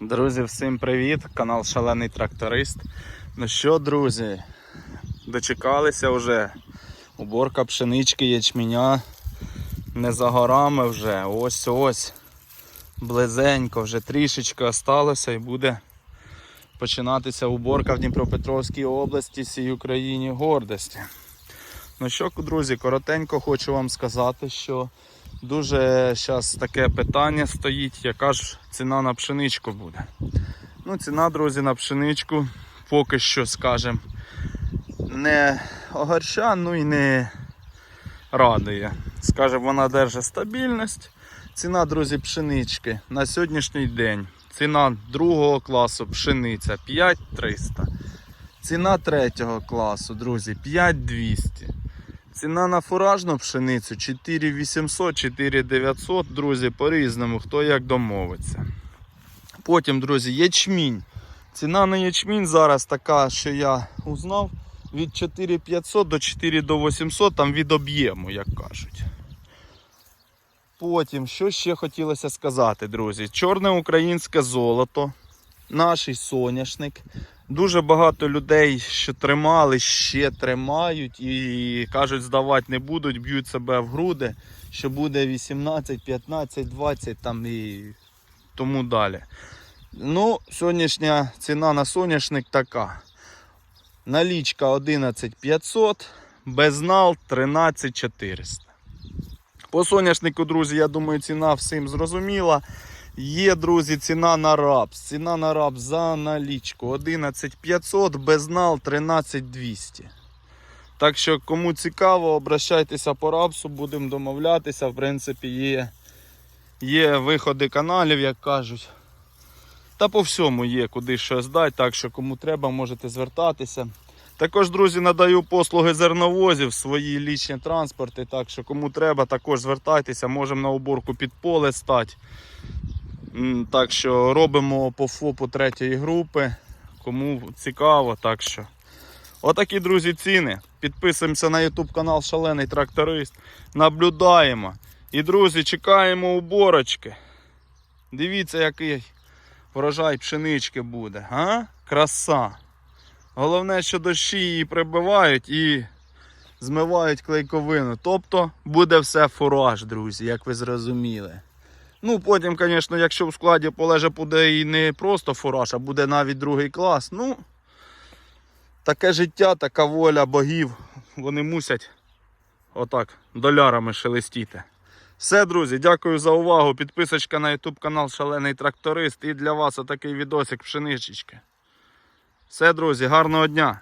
Друзі, всім привіт! Канал Шалений Тракторист. Ну що, друзі, дочекалися вже. Уборка пшенички, ячменя. Не за горами вже. Ось ось. Близенько, вже трішечки осталося і буде починатися уборка в Дніпропетровській області всій Україні гордості. Ну що, друзі, коротенько хочу вам сказати, що дуже зараз таке питання стоїть, яка ж ціна на пшеничку буде. Ну, ціна, друзі, на пшеничку поки що, скажем, не огорча, ну і не радує. Скажем, вона держить стабільність. Ціна, друзі, пшенички на сьогоднішній день. Ціна другого класу пшениця 5300. Ціна третього класу, друзі, 5200. Ціна на фуражну пшеницю 4800, 4900, друзі, по-різному, хто як домовиться. Потім, друзі, ячмінь. Ціна на ячмінь зараз така, що я узнав, від 4500 до 4800, там від об'єму, як кажуть. Потім, що ще хотілося сказати, друзі? Чорне українське золото, наш соняшник. Дуже багато людей, що тримали, ще тримають і кажуть, здавати не будуть, б'ють себе в груди, що буде 18, 15, 20 там і тому далі. Ну, сьогоднішня ціна на соняшник така. Налічка 11 500, безнал 13 400. По соняшнику, друзі, я думаю, ціна всім зрозуміла. Є, друзі, ціна на рапс. Ціна на рапс за налічку 11500, безнал 13200. Так що, кому цікаво, обращайтеся по рапсу, будемо домовлятися. В принципі, є, є виходи каналів, як кажуть. Та по всьому є куди щось дати, так що кому треба, можете звертатися. Також, друзі, надаю послуги зерновозів, свої лічні транспорти. Так що кому треба, також звертайтеся, можемо на уборку під поле стати. Так що робимо по ФОПу третьої групи. Кому цікаво, так що. Отакі, друзі, ціни. Підписуємося на YouTube канал Шалений Тракторист. Наблюдаємо. І, друзі, чекаємо уборочки. Дивіться, який врожай пшенички буде. А? Краса. Головне, що дощі її прибивають і змивають клейковину. Тобто буде все фураж, друзі, як ви зрозуміли. Ну, потім, звісно, якщо в складі полеже буде і не просто фураж, а буде навіть другий клас. Ну, таке життя, така воля богів. Вони мусять отак долярами шелестіти. Все, друзі, дякую за увагу. Підписочка на YouTube канал Шалений Тракторист. І для вас отакий відосик пшеничечки. Все, друзі, гарного дня!